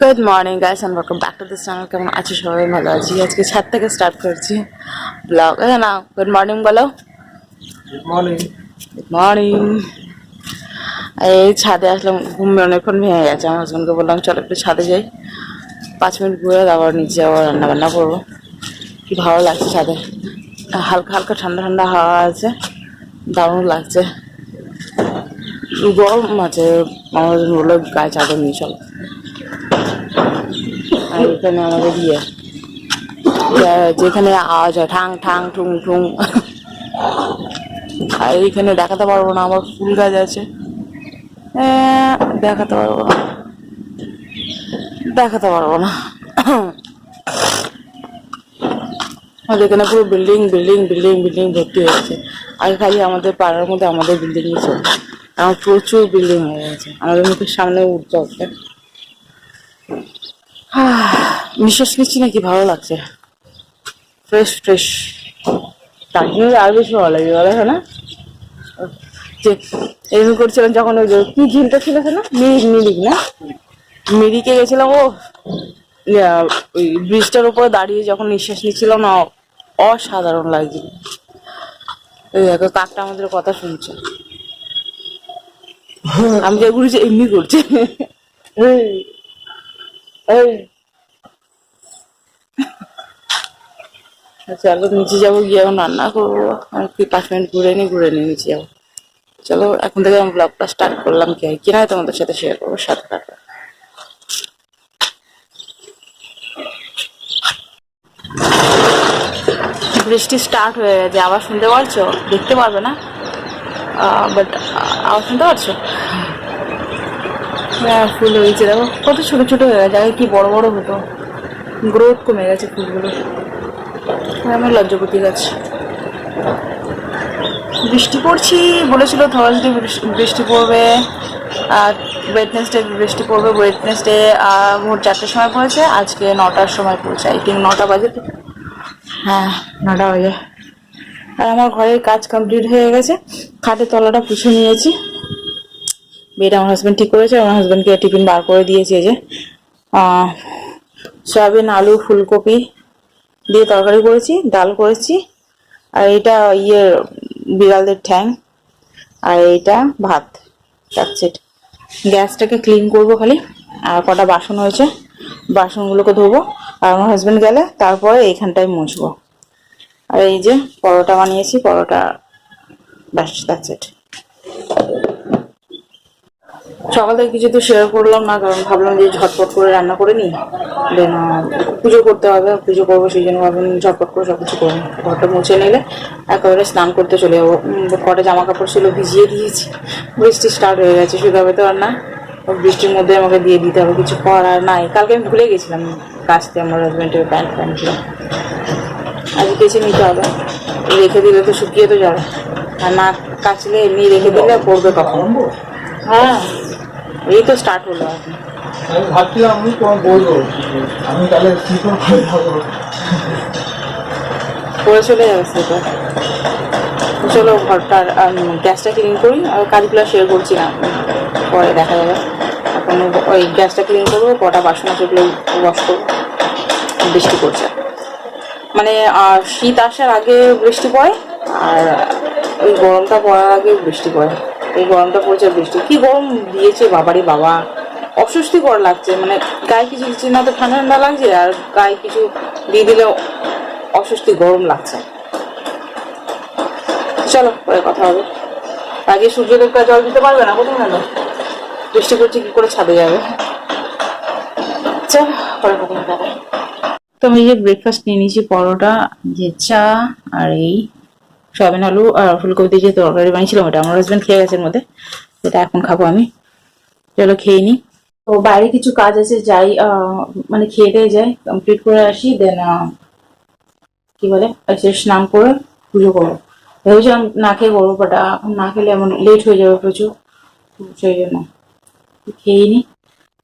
Good morning guys and welcome back to this channel কেমন আছো সবাই? ভালো আছি। আজকে ছাদ থেকে স্টার্ট করছি ব্লগ না গুড মর্নিং বলো। গুড মর্নিং গুড মর্নিং এই ছাদে আসলাম ঘুম অনেকক্ষণ ভেঙে গেছে। আমার হাজব্যান্ডকে বললাম চলো একটু ছাদে যাই। পাঁচ মিনিট ঘুরে আবার নিচে আবার রান্না বান্না করব। কি ভালো লাগছে ছাদে। হালকা হালকা ঠান্ডা ঠান্ডা হাওয়া আছে। দারুণ লাগছে। গরম আছে। আমার বলল গায়ে চাদর নিয়ে চলো। আর এখানে আমাদের ইয়ে। যেখানে আওয়াজ হয় ঠাং ঠাং ঠুং ঠুং। আর এইখানে দেখাতে পারব না আমার ফুল গাছ আছে। আহ, দেখাতে পারব না। দেখাতে পারব না। আমাদের এখানে পুরো বিল্ডিং বিল্ডিং বিল্ডিং বিল্ডিং ভর্তি হয়ে গেছে। আগে খালি আমাদের পাড়ার মধ্যে আমাদের বিল্ডিংই ছিল এখন প্রচুর বিল্ডিং হয়ে গেছে। আমাদের মুখের সামনে উঠতে উঠতে নিঃশ্বাস নিচ্ছি নাকি ভালো লাগছে? ফ্রেশ ফ্রেশ দার্জিলিং আর বেশি ভালো লাগে বলে না? যে এমনি করছিলাম যখন ওই যে কি ঝিলটা ছিল না মিরিক মিরিক না? মিরিকে গেছিলাম ও ওই ব্রিজটার উপরে দাঁড়িয়ে যখন নিঃশ্বাস নিচ্ছিলাম না অসাধারণ লাগছিল। ওই দেখো কাকটা আমাদের কথা শুনছে। আমি যে ঘুরেছি এমনি করছে। এই, এই। চলো নিচে যাব, গিয়ে এখন রান্না করব। কি, পাঁচ মিনিট ঘুরে নি, ঘুরে নিয়ে নিচে যাব। চলো, এখন থেকে আমি ব্লগটা স্টার্ট করলাম কি হয় কিনা তোমাদের সাথে শেয়ার করব, সাথে থাকো। বৃষ্টি স্টার্ট হয়ে গেছে, আবার শুনতে পারছ দেখতে পারবে না? বাট আবার শুনতে পারছ হ্যাঁ ফুল হয়েছে দেখো। কত ছোটো ছোটো হয়ে গেছে, আগে কি বড় বড় হতো। গ্রোথ কমে গেছে ফুলগুলো। আমার লজ্জাপতি গাছ। বৃষ্টি পড়ছি, বলেছিল থার্সডে বৃষ্টি পড়বে, আর ওয়েটনেসডে বৃষ্টি পড়বে ওয়েটনেসডে ভোর চারটের সময় পড়েছে, আজকে নটার সময় পড়েছে আই থিঙ্ক নটা বাজে হ্যাঁ নটা বাজে। আর আমার ঘরের কাজ কমপ্লিট হয়ে গেছে, খাটের তলাটা পুছে নিয়েছি। বেড আমার হাজব্যান্ড ঠিক করেছে, আমার হাজব্যান্ডকে টিফিন বার করে দিয়েছে যে সয়াবিন, আলু, ফুলকপি দিয়ে তরকারি করেছি, ডাল করেছি। আর এটা ইয়ে বিড়ালদের ঠ্যাং। আর এইটা ভাত ইট গ্যাসটাকে ক্লিন করব খালি। আর কটা বাসন হয়েছে, বাসনগুলোকে ধোবো। আর আমার হাজব্যান্ড গেলে তারপরে এইখানটায় মুছবো। আর এই যে পরোটা বানিয়েছি, পরোটা, ব্যাস দ্যাটস সকাল থেকে কিছু তো শেয়ার করলাম না কারণ ভাবলাম যে ঝটপট করে রান্না করে নিই। দেন পুজো করতে হবে পুজো করব সেই জন্য ভাবলাম ঝটপট করে সব কিছু করব ঘরটা মুছে নিলে একেবারে স্নান করতে চলে যাব। কটা জামা কাপড় ছিল ভিজিয়ে দিয়েছি। বৃষ্টি স্টার্ট হয়ে গেছে শুকাবে তো আর না। বৃষ্টির মধ্যে আমাকে দিয়ে দিতে হবে কিছু করার নাই। কালকে আমি ভুলে গেছিলাম কাচতে আমার হাজব্যান্ডের প্যান্ট প্যান্ট ছিল। আজ কেচে নিতে হবে। রেখে দিলে তো শুকিয়ে তো যাবে। আর না কাচলে এমনি রেখে দিলে পড়বে কখন? হ্যাঁ। এই তো স্টার্ট হলো এখন আমি ভাবছিলাম আমি তোমার বলব আমি তাহলে কি করে পরে চলে যাবে সেটা চলো ঘরটার গ্যাসটা ক্লিন করি আর কাজগুলো শেয়ার করছি না। পরে দেখা যাবে। এখন ওই গ্যাসটা ক্লিন করব কটা বাসন আছে ওগুলো ওয়াশ করব। বৃষ্টি পড়ছে। মানে আহ, শীত আসার আগে বৃষ্টি পড়ে আর ওই গরমটা পড়ার আগে বৃষ্টি পড়ে। এই গরমটা পড়ছে, বৃষ্টি। কি গরম দিয়েছে বাবারই বাবা। অস্বস্তিকর লাগছে মানে গায়ে কিছু কিছু না তো ঠান্ডা ঠান্ডা লাগছে, আর গায়ে কিছু দিয়ে দিলে অস্বস্তি গরম লাগছে। চলো, পরে কথা হবে। আগে সূর্যদেবকে জল দিতে পারবে না কোথায় গেল বৃষ্টি করছে কি করে ছাদে যাবে? চল, পরে কথা হবে। তো আমি যে ব্রেকফাস্ট নিয়ে নিয়েছি, পরোটা, যে চা আর এই সয়াবিন, আলু আর ফুলকপি যে তরকারি বানিয়েছিলাম ওটা। আমার হাজব্যান্ড খেয়ে গেছে মধ্যে। সেটা এখন খাব আমি। চলো খেয়ে নিই তো বাইরে কিছু কাজ আছে, যাই মানে খেয়ে দিয়ে যাই কমপ্লিট করে আসি দেন কি বলে স্নান করে পুজো করব। ভেবেছিলাম না খেয়ে করব বাট এখন না খেলে এমন লেট হয়ে যাবে প্রচুর। সেই জন্য খেয়ে নিই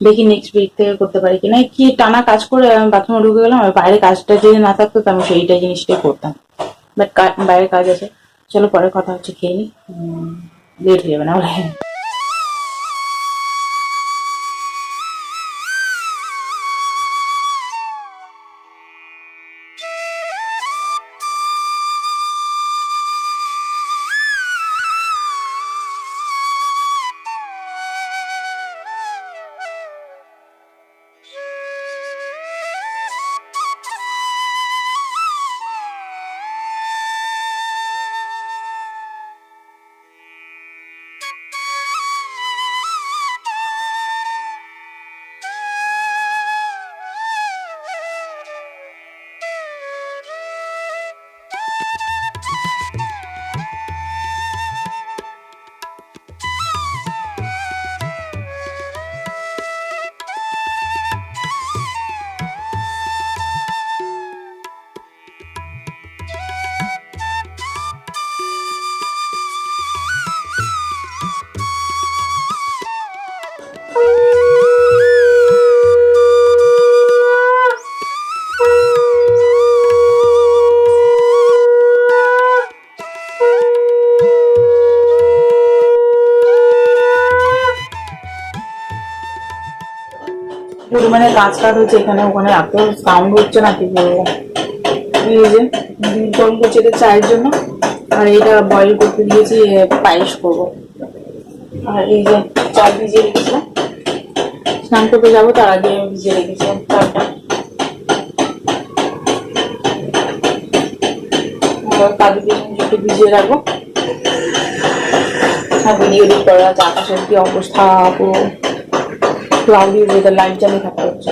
দেখি নেক্সট উইক থেকে করতে পারি কিনা। কি টানা কাজ করে আমি বাথরুমে ঢুকে গেলাম, আর বাইরে কাজটা যদি না থাকতো তো আমি সেইটা জিনিসটাই করতাম। বাট বাইরে কাজ আছে চলো পরে কথা হচ্ছে খেয়ে নিই লেট হয়ে যাবে না Woo! গাছ কাট হচ্ছে এখানে ওখানে এত সাউন্ড হচ্ছে না কি যে দুধ গরম করছি এটা চায়ের জন্য, আর এটা বয়েল করতে দিয়েছি পায়েস করব। আর এই যে চাল ভিজিয়ে রেখেছিলাম। স্নান করতে যাব, তার আগে ভিজিয়ে রেখেছিলাম চালটা। কাজু কিশমিশ একটু ভিজিয়ে রাখব। আর আকাশের কি অবস্থা ক্লাউডি ওয়েদার লাইট জ্বালিয়ে থাকতে হচ্ছে।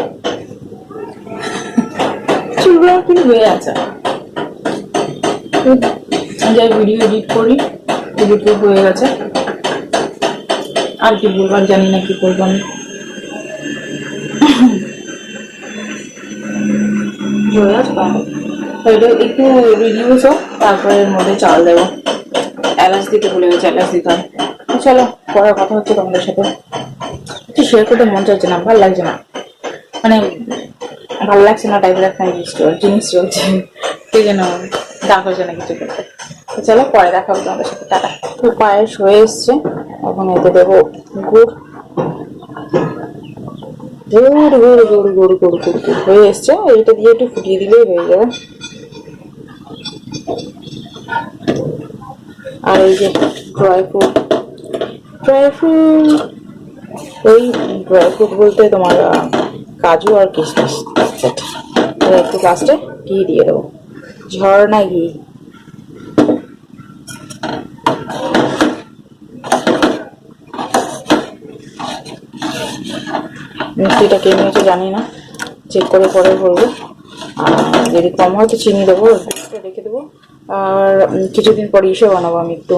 চুলগুলো কিন্তু হয়ে আছে। যাই ভিডিও এডিট করি এডিট হয়ে গেছে। আর কি বলবার জানি না কি করব আমি। হয়ে গেছে একটু রিডিউস হোক তারপরে এর মধ্যে চাল দেবো। এলাচ দিতে ভুলে গেছে এলাচ দিতে হয়। চলো, পরে কথা হচ্ছে তোমাদের সাথে। কিছু শেয়ার করতে মন চাইছে না, ভালো লাগছে না। মানে ভালো লাগছে না টাইপের একটা চল- জিনিস চলছে। কে যেন ডাক হচ্ছে না কিছু করতে চলো পরে দেখা হবে তোমাদের সাথে। টাটা। তো পায়েস হয়ে এসছে। এখন এতে দেবো গুড়। গুড় গুড় গুড় গুড় গুড় গুড় গুড় হয়ে এসছে। এইটা দিয়ে একটু ফুটিয়ে দিলেই হয়ে যাবে। আর এই যে ড্রাই ফ্রুট ড্রাই ফ্রুট ওই ড্রাই ফ্রুট বলতে তোমার কাজু আর কিশমিশ একটু লাস্টে ঘি দিয়ে দেবো। ঝর্ণা ঘি। মিষ্টিটা কে নিয়েছে জানি না। চেক করে পরে বলব। আর যদি কম হয় তো চিনি দেবো রেখে দেবো। আর কিছুদিন পরে ইসে বানাবো আমি একটু।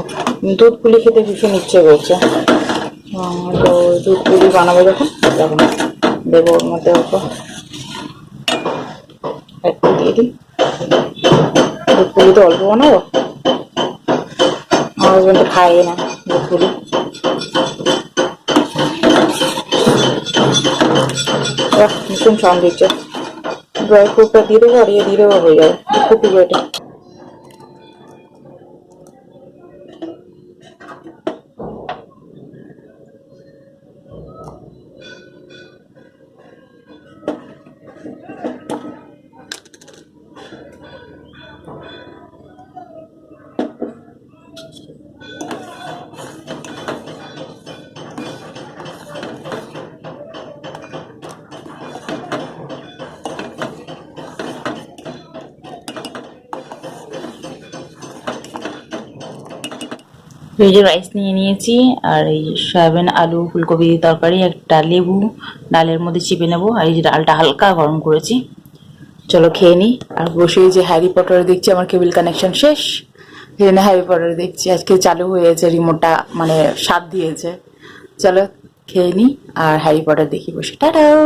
দুধ পুলি খেতে ভীষণ ইচ্ছে করছে। তো দুধ পুলি বানাবো যখন তখন দেবো ওর মধ্যে অল্প একটু দিয়ে দিই। দুধ পুলি তো অল্প বানাবো। আমার হাজবেন্ড তো খায় না দুধ বাহ, ভীষণ সাউন্ড দিচ্ছে। ড্রাই ফ্রুটটা দিয়ে দেবো আর ইয়ে দিয়ে দেবো হয়ে যাবে। ফুটুকো এটা যে রাইস নিয়ে নিয়েছি, আর এই সয়াবিন, আলু, ফুলকপি, তরকারি, একটা লেবু, ডালের মধ্যে চিপে নেব, আর এই যে ডালটা হালকা গরম করেছি। চলো খেয়ে নিই আর বসে যে হ্যারি পটার দেখছি, আমার কেবিল কানেকশন শেষ। জন্য হ্যারি পটার দেখছি, আজকে চালু হয়েছে রিমোটটা মানে স্বাদ দিয়েছে। চলো খেয়ে নিই আর হ্যারি পটার দেখি বসে। টাটাও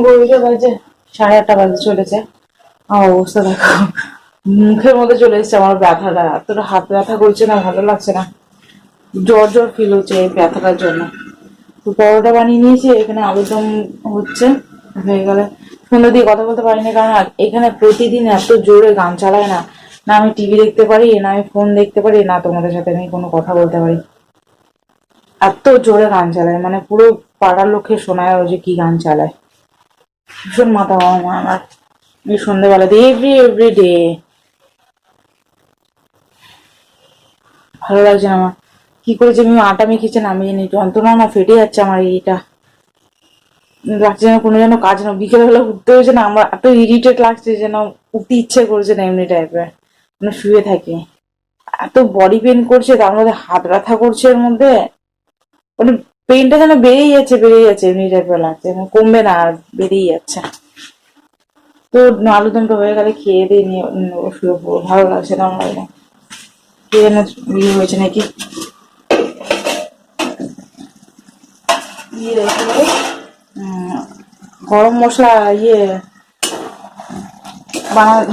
এখন বাজে, সাড়ে আটটা বাজে চলেছে। আমার অবস্থা দেখো, মুখের মধ্যে চলে এসেছে আমার ব্যথাটা। এতটা হাত ব্যথা করছে না, ভালো লাগছে না। জ্বর জ্বর ফিল হচ্ছে এই ব্যথাটার জন্য। তো পরোটা বানিয়ে নিয়েছি, এখানে আলুদম হচ্ছে, হয়ে গেলে। সুন্দর দিয়ে কথা বলতে পারি না কারণ এখানে প্রতিদিন এত জোরে গান চালায় না। না আমি টিভি দেখতে পারি, না আমি ফোন দেখতে পারি, না তোমাদের সাথে আমি কোনো কথা বলতে পারি। এত জোরে গান চালায় মানে পুরো পাড়ার লোককে শোনায় ও যে কি গান চালায়। ভীষণ মাথা গরম হয় আমার এই সন্ধ্যেবেলা দিয়ে এভরি এভরি ডে ভালো লাগছে না আমার। কি করে যে আমি আটা মেখেছি আমি জানি যন্ত্রণা না ফেটে যাচ্ছে আমার এইটা। লাগছে যেন কোনো যেন কাজ না। বিকেলবেলা উঠতে হয়েছে না, আমার এত ইরিটেট লাগছে যেন উঠতে ইচ্ছে করছে না এমনি টাইপের মানে শুয়ে থাকি। এত বডি পেন করছে, তার মধ্যে হাত ব্যথা করছে এর মধ্যে। মানে পেনটা যেন বেড়েই যাচ্ছে বেড়েই যাচ্ছে, এমনি টাইপের লাগছে মানে কমবে না আর বেড়েই যাচ্ছে তো আলুদমটা হয়ে গেলে খেয়ে দিয়ে নিয়ে শুয়ে পড়ব ভালো লাগছে না, আমার এটা। কে যেন ইয়ে হয়েছে নাকি? ইয়ে কি গরম মশলা ইয়ে বানা-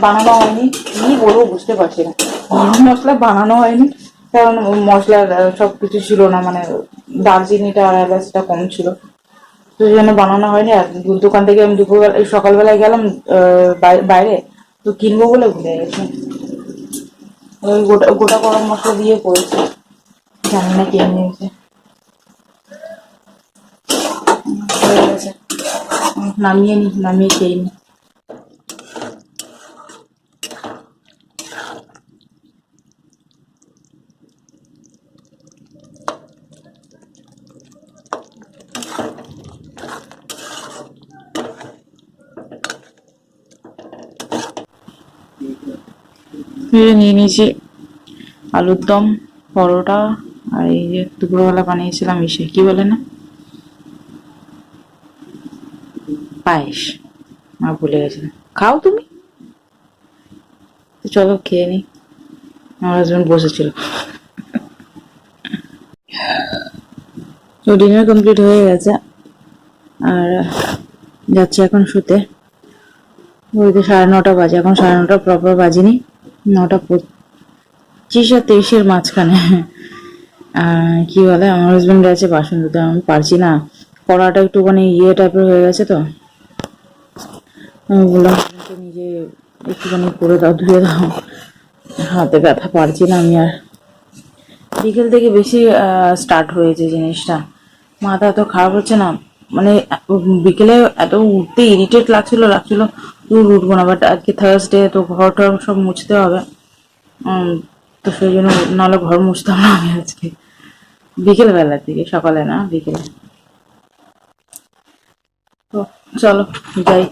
বানানো হয়নি। কি বলব বুঝতে পারছি না। গরম মশলা বানানো হয়নি, কারণ মশলার সব কিছু ছিল না মানে দারচিনিটা আর এলাচটা কম ছিল। তো জন্য বানানো হয়নি। আর দোকান থেকে আমি দুপুরবেলা সকালবেলায় গেলাম বাইরে। তো কিনবো বলে ভুলে গেছি। গোটা গোটা গরম মশলা দিয়ে করেছি। জানি না কে নিয়েছে। নামিয়ে নি, নামিয়ে খেয়ে নি। এই নিয়ে নিয়েছি। আলুর দম, পরোটা আর এই যে দুপুরবেলা বানিয়েছিলাম এসে কি বলে না? পায়েস। মা ভুলে গেছিলাম খাও তুমি। চলো খেয়ে নি। আমার হাজবেন্ড বসেছিল। তো ডিনার কমপ্লিট হয়ে গেছে। আর যাচ্ছে এখন শুতে। ওই তো সাড়ে নটা বাজে, এখন সাড়ে নটা প্রপার বাজেনি। নটা পঁচিশ আর তেইশের মাঝখানে। কি বলে, আমার হাজবেন্ড আছে, বাসন ধুতে আমি পারছি না। কড়াটা একটুখানি ইয়ে টাইপের হয়ে গেছে তো। নিজে একটুখানি করে দাও, ধুয়ে দাও। হাতে ব্যথা, পারছি না আমি আর। বিকেল থেকে বেশি স্টার্ট হয়েছে জিনিসটা। মাথা এত খারাপ হচ্ছে না। মানে বিকেলে এত উঠতে ইরিটেট লাগছিল লাগছিল। দূর উঠবো না বাট আজকে থার্সডে তো ঘর টর সব মুছতে হবে। তো সেই জন্য নাহলে ঘর মুছতাম না আমি আজকে। বিকেলবেলার দিকে সকালে না বিকেলে। তো চলো যাই।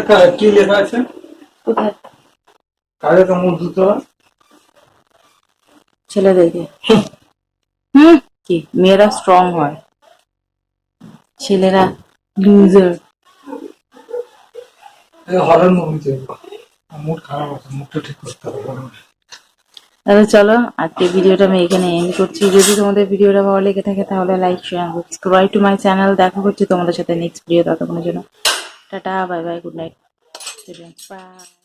কা- লেখা আছে? কোথায়? কাজে তো মুখ ধুতে ছেলেদেরকে। হুম? কি? মেয়েরা স্ট্রং হয়। ছেলেরা লুজার হরর মুভিতে মুড খারাপ আছে মুখটা ঠিক করতে হবে তাহলে চলো আজকে ভিডিওটা আমি এখানে এন্ড করছি। যদি তোমাদের ভিডিওটা ভালো লেগে থাকে তাহলে like share subscribe to my channel দেখা করছি তোমাদের সাথে নেক্সট ভিডিও ততক্ষণের জন্য। Tata bye bye good night bye